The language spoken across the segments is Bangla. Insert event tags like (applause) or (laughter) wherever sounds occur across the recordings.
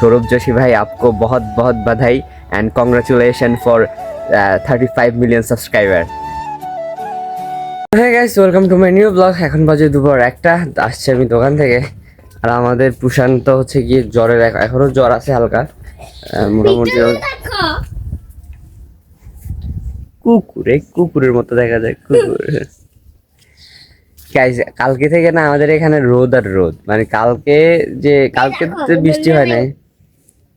सौरभ जोशी भाई आपको बहुत बहुत बधाई and congratulation for thirty five million subscriber হ্যাঁ guys welcome to my new blog এখন বাজে দুপুর একটা আসছে আমি দোকান থেকে আর আমাদের প্রশান্ত হচ্ছে গিয়ে জ্বরের এক- এখনো জ্বর আছে হালকা আহ, মোটামুটি ওর- কুকুরে কুকুরের মতো দেখা যায় কুকুর Guys, কালকে থেকে না আমাদের এখানে রোদ আর রোদ মানে কালকে যে কালকে তো বৃষ্টি হয় নাই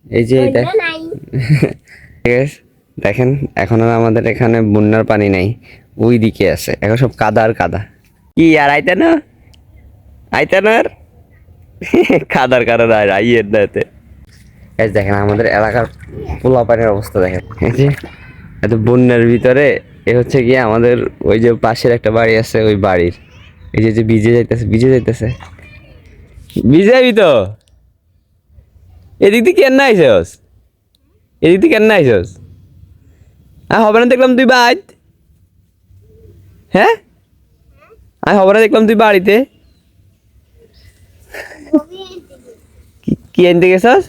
এই যে (laughs) দেখেন এখন আর আমাদের এখানে বন্যার পানি নাই। ওই দিকে আছে। এখন সব কাদা আর কাদা। কি আর আইতে না? আইতে না আর? (laughs) কাদার কারণ আর আইয়ের না এতে। Guys, দেখেন আমাদের এলাকার পোলা পানির অবস্থা দেখেন। এই যে এত বন্যার ভিতরে এ হচ্ছে গিয়ে আমাদের ওই যে পাশের একটা বাড়ি আছে ওই বাড়ির। এই যে যে ভিজে যাইতেছে ভিজে যাইতেছে। ভিজে যাবি তো? এদিক থেকে কেন না আইসস? এদিক থেকে কেন আইসস? আর হবে না দেখলাম তুই বাদ হ্যাঁ? আমি হবে না দেখলাম তুই বাড়িতে। কি- আনতে গেছস?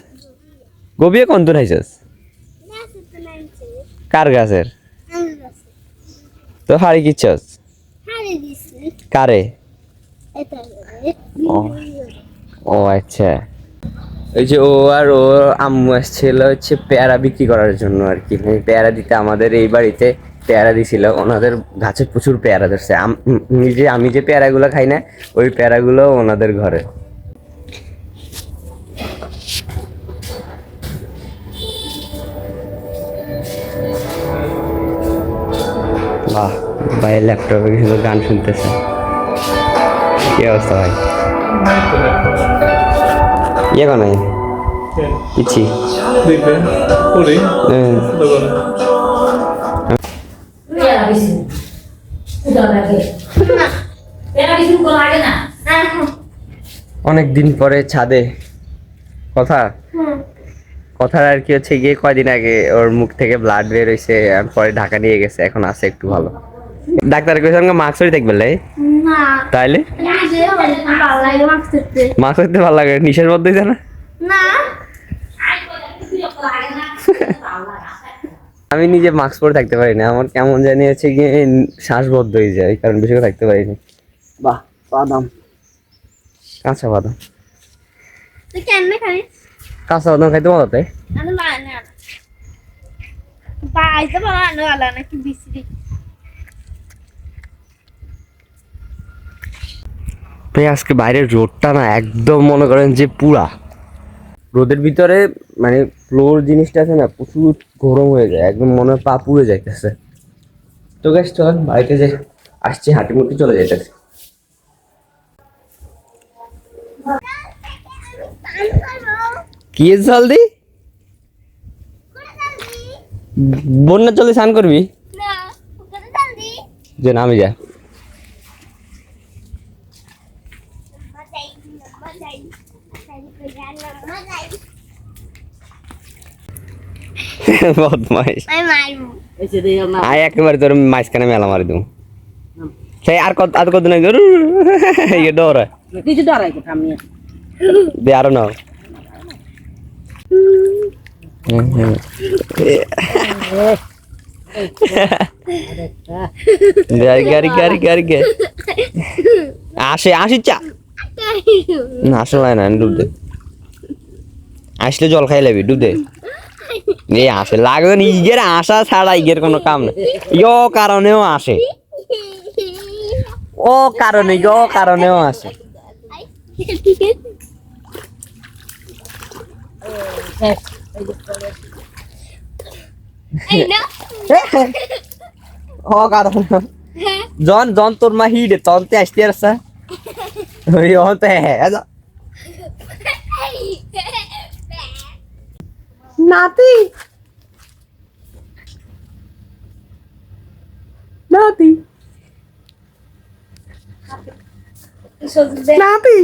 গবিয়ে কন্ত খাইছস কার গাছের? তো হাড়ি কিচ্ছস? কারে? ও আচ্ছা। ওই যে ও আর ও আম্মু আসছিল হচ্ছে পেয়ারা বিক্রি করার জন্য আর কি। পেয়ারা দিতে আমাদের এই বাড়িতে পেয়ারা দিছিল। ওনাদের গাছে প্রচুর পেয়ারা ধরছে। নিজে আমি যে পেয়ারাগুলো খাই না, ওই পেয়ারাগুলো ওনাদের ঘরে। বাহ ভাই ল্যাপটপে কিন্তু গান শুনতেছে। কি অবস্থা ভাই? ইয়ে কোন ইচ্ছি দেখবে পরে হ্যাঁ। অনেক দিন পরে ছাদে। কথা? কথার আর কি হচ্ছে গিয়ে কয়দিন আগে ওর মুখ থেকে ব্লাড বের হয়েছে আর পরে ঢাকা নিয়ে গেছে এখন আছে একটু ভালো। ডাক্তার কইছে আমাকে মাস্ক হয়ে থাকবে লাই? না। তাইলে? মাস্ক হইতে ভালো লাগে নিশের মধ্যে না? না। আমি নিজে মাস্ক পরে থাকতে পারি না আমার কেমন জানি হচ্ছে গিয়ে শ্বাস বদ্ধ হয়ে যায় কারণ বেশি করে থাকতে পারি না। বাহ বাদাম। কাঁচা বাদাম। কাঁচা বাদাম খাইতে মজা তাই আমি মানে বাইতে বানানো আলা নাকি বিসরি ভাই আজকে বাইরের রোদটা না একদম মনে করেন যে পুরা। রোদের ভিতরে মানে ফ্লোর জিনিসটা আছে না প্রচুর গরম হয়ে যায় একদম মনে হয় পা পুড়ে যাইতেছে। তো গ্যাস চল বাড়িতে যে আসছি হাঁটি মুটি চলে যাইতেছে। কি জলদি বন্যা চলে স্নান করবি? না ওখানে জলদি যে নামে যা বদমাইশ। আয় একেবারে তোর মাঝখানে মেলা মারি দেবো। সেই আর কত আর কত নাই ইয়ে ডর। কিছু ডরাই কোথা আমি? দে আরও নাও। গাড়ি গাড়ি গাড়ি গাড়ি আসে আসি চা (laughs) না আসলে না ডুব দে। আসলে জল খাই লাবি ডুব দে। এই আসে লাগবে না ইগের আসা ছাড়া ইগের কোনো কাম নেই। ইয়ো কারণেও আসে। ও কারণে ও কারণেও আসে। ও কারণে। (laughs) জন জন তোর মা হিডে তন্তে আসতে আসছে (laughs) ওই হতে হ্যাঁ নাতি। নাতি। নাতি।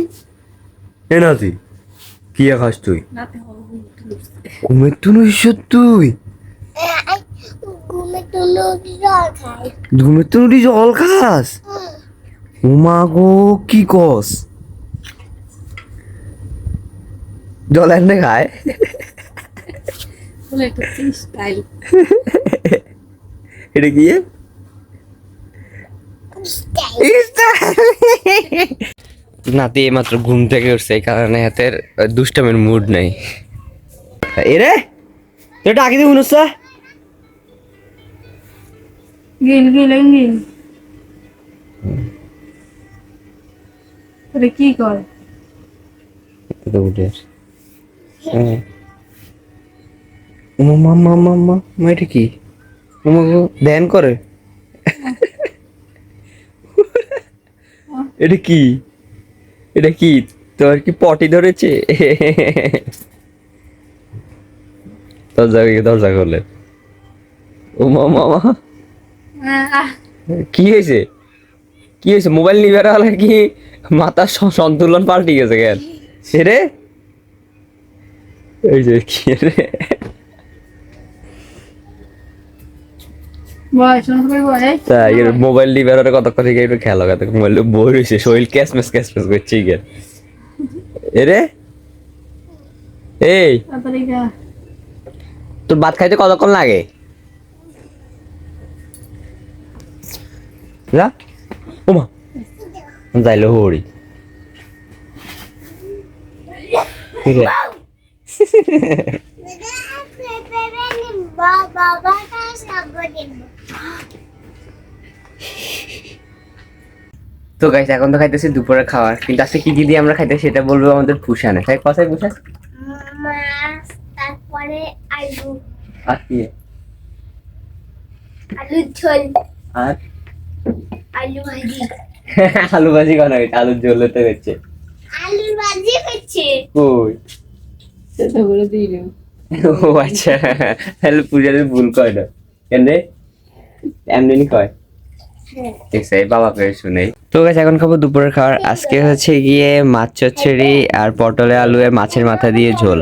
এ নাতি কি খাস তুই? ঘুমের তুন তুই? ঘুমে তো নদী জল খাই ঘুমের তুন জল খাস উমা গো কি কস? জল এনে খায় স্টাইল (laughs) এটা কি? নাতি এইমাত্র ঘুম থেকে উঠছে এই কারণে হাতের দুষ্টামের মুড নেই। এরে তুই ডাকি দিব নুসা গিল গিল গিল। তোরে কি কর? হ্যাঁ। মামা মামা মামা মা এটা কি? মামা গো ধ্যান করে। এটা কি? এটা কি? তোর কি পটি ধরেছে? দরজা দরজা করলে ও মামা কি হয়েছে? কি হয়েছে? মোবাইল নিবার হলে কি মাথার সন্তুলন পাল্টে গেছে কেন? সেরে এই যে কি রে? তাই মোবাইল নিবার কতক্ষণ থেকে একটু খেলা কথা মোবাইল বই রয়েছে শরীর ক্যাশ ম্যাচ ক্যাশ ম্যাচ করছে এরে এই। তোর ভাত খাইতে কতক্ষণ লাগে? যা। ওমা। যাইলো হরি তো গাইস এখন তো খাইতেছি দুপুরের খাবার কিন্তু আজকে কি কি দিয়ে আমরা খাইতে সেটা বলব আমাদের পুষানে। তাই কথাই মাছ তারপরে আলু। আর কি? আলুর ঝোল। আর? আলু ভাজি (laughs) আলু ভাজি কেন হয়েছে আলুর ঝোল হতে হচ্ছে। আলুর ভাজি হচ্ছে। কই? সেটা বলে দিই ও আচ্ছা তাহলে পূজাদের ভুল কয় না? কেন রে? এমনি কয়? ঠিক আছে বাবা পেয়ে শুনে তো গাছ এখন খাব দুপুরের খাবার। আজকে হচ্ছে গিয়ে মাছ চচ্চড়ি আর পটলে আলু আর মাছের মাথা দিয়ে ঝোল।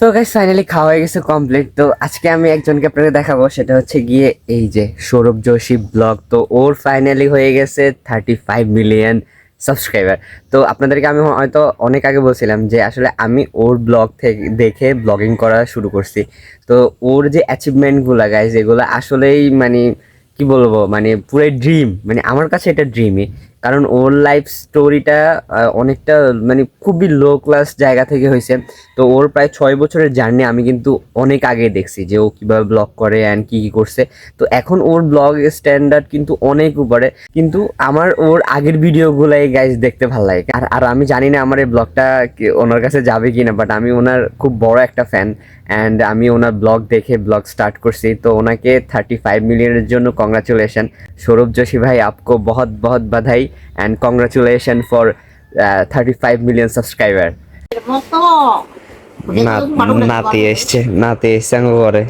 তো গাছ ফাইনালি খাওয়া হয়ে গেছে কমপ্লিট তো আজকে আমি একজনকে আপনাকে দেখাবো, সেটা হচ্ছে গিয়ে এই যে সৌরভ যোশী ব্লগ তো ওর ফাইনালি হয়ে গেছে থার্টি ফাইভ মিলিয়ন সাবস্ক্রাইবার তো আপনাদেরকে আমি হয়তো অনেক আগে বলছিলাম যে আসলে আমি ওর ব্লগ থেকে দেখে ব্লগিং করা শুরু করছি। তো ওর যে অ্যাচিভমেন্টগুলো গাইজ এগুলো আসলেই মানে কি বলব মানে পুরো ড্রিম মানে আমার কাছে এটা ড্রিমই কারণ ওর লাইফ স্টোরিটা অনেকটা মানে খুবই লো ক্লাস জায়গা থেকে হয়েছে। তো ওর প্রায় ছয় বছরের জার্নি আমি কিন্তু অনেক আগে দেখছি যে ও কীভাবে ব্লগ করে অ্যান্ড কী কী করছে। তো এখন ওর ব্লগ স্ট্যান্ডার্ড কিন্তু অনেক উপরে। কিন্তু আমার ওর আগের ভিডিওগুলাই গাইজ দেখতে ভালো লাগে। আর আর আমি জানি না আমার এই ব্লগটা ওনার কাছে যাবে কি না বাট আমি ওনার খুব বড় একটা ফ্যান অ্যান্ড আমি ওনার ব্লগ দেখে ব্লগ স্টার্ট করছি। তো ওনাকে থার্টি ফাইভ মিলিয়নের জন্য কংগ্রাচুলেশন সৌরভ যোশী ভাই, আপকো বহুত বহুত, বাধাই। And congratulation for thirty five million subscriber নাতি এসছে নাতি এসছে আঙ্গ করে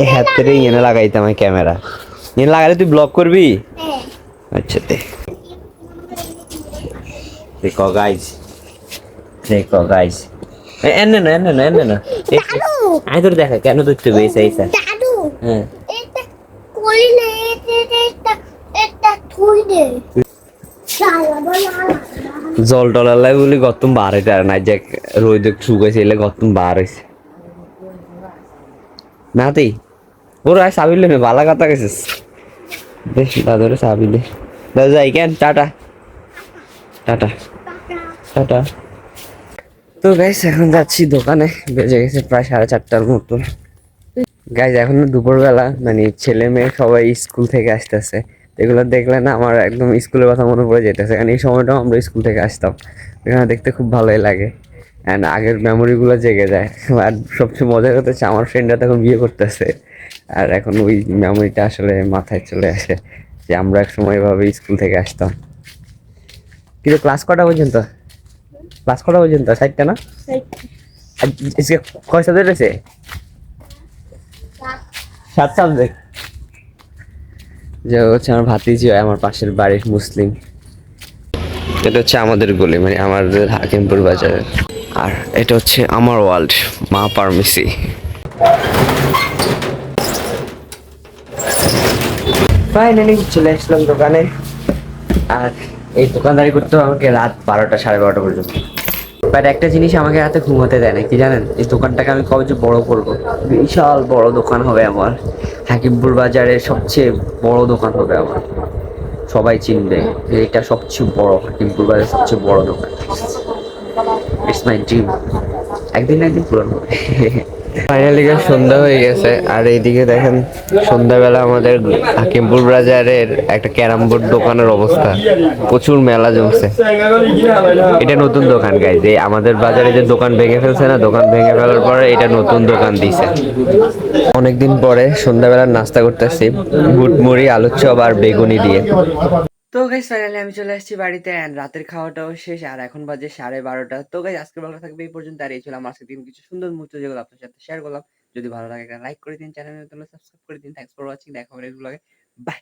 এই হাতের ইয়ে লাগাইতাম আমি ক্যামেরা। ইয়ে লাগালে তুই ব্লগ করবি? আচ্ছা দে। দেখো গাইস দেখো গাইস এনে না এনে না এনে না। আই তোর দেখা কেন এইসা এইসা দাদু। হ্যাঁ এটা করি না এটা এটা এটা থুই দে চালা বলা জল টলালাই বলি গতম বার হইতে না, যে রোদ শুকাইছে, এলে গতম বার হইছে। নাতি ওর আয় সাবিলে মে বালা কথা গেছিস বেশ দাদুরে সাবিলে দাদু যাই কেন, টাটা। টাটা। টাটা। তো গাইস এখন যাচ্ছি দোকানে, বেজে গেছে প্রায় সাড়ে চারটার মতো। গাইজ এখন দুপুরবেলা মানে ছেলে মেয়ে সবাই স্কুল থেকে আসতেছে। এগুলো দেখলে না আমার একদম স্কুলের কথা মনে পড়ে যেতেছে কারণ এই সময়টাও আমরা স্কুল থেকে আসতাম। এখানে দেখতে খুব ভালোই লাগে। অ্যান্ড আগের মেমোরিগুলো জেগে যায়। (laughs) আর সবচেয়ে মজার কথা হচ্ছে আমার ফ্রেন্ডরা তখন বিয়ে করতেছে। আর এখন ওই মেমোরিটা আসলে মাথায় চলে আসে যে আমরা এক সময় এভাবে স্কুল থেকে আসতাম। কিন্তু ক্লাস কটা পর্যন্ত? ক্লাস কটা পর্যন্ত? সাইডটা না? কয় সাবজেক্ট আছে সাত। সাবজেক্ট যে হচ্ছে আমার ভাতিজি হয় আমার পাশের বাড়ির মুসলিম। এটা হচ্ছে আমাদের গলি মানে আমাদের হাকিমপুর বাজারে। আর এটা হচ্ছে আমার ওয়ার্ল্ড, মা পারমিসি ফাইনালি চলে আসলাম দোকানে। আর এই দোকানদারি করতে আমাকে রাত বারোটা, সাড়ে বারোটা পর্যন্ত। বাট একটা জিনিস আমাকে রাতে ঘুমাতে দেয় না, কি জানেন? এই দোকানটাকে আমি কবে যে বড় করব? বিশাল বড় দোকান হবে আমার। হাকিমপুর বাজারের সবচেয়ে বড় দোকান হবে আমার। সবাই চিনবে এটা সবচেয়ে বড়, হাকিমপুর বাজারের সবচেয়ে বড় দোকান। ইটস মাই ড্রিম একদিন না একদিন পূরণ হবে। (laughs) ফাইনালি সন্ধ্যা হয়ে গেছে। আর এইদিকে দেখেন, সন্ধ্যাবেলা আমাদের হাকিমপুর বাজারের একটা ক্যারাম বোর্ড দোকানের অবস্থা। প্রচুর মেলা জমছে। এটা নতুন দোকান গাইজ যে আমাদের বাজারে যে দোকান ভেঙে ফেলছে না, দোকান ভেঙে ফেলার পরে এটা নতুন দোকান দিছে। অনেকদিন পরে সন্ধ্যাবেলা নাস্তা করতেছি বুট মুড়ি আলুর চপ আর বেগুনি দিয়ে। তো গাইস ফাইনালি আমি চলে আসছি বাড়িতে and রাতের খাওয়াটাও শেষ আর এখন বাজে সাড়ে বারোটা। তো গাইস আজকের ভালো থাকবে এই পর্যন্ত আর এই ছিল আমার আজকে দিন। কিছু সুন্দর মুহূর্ত যেগুলো আপনার সাথে শেয়ার করলাম। যদি ভালো লাগে একটা লাইক করে দিন চ্যানেল নতুন সাবস্ক্রাইব করে দিন। থ্যাংকস ফর ওয়াচিং দেখা হবে এগুলো (laughs) বাই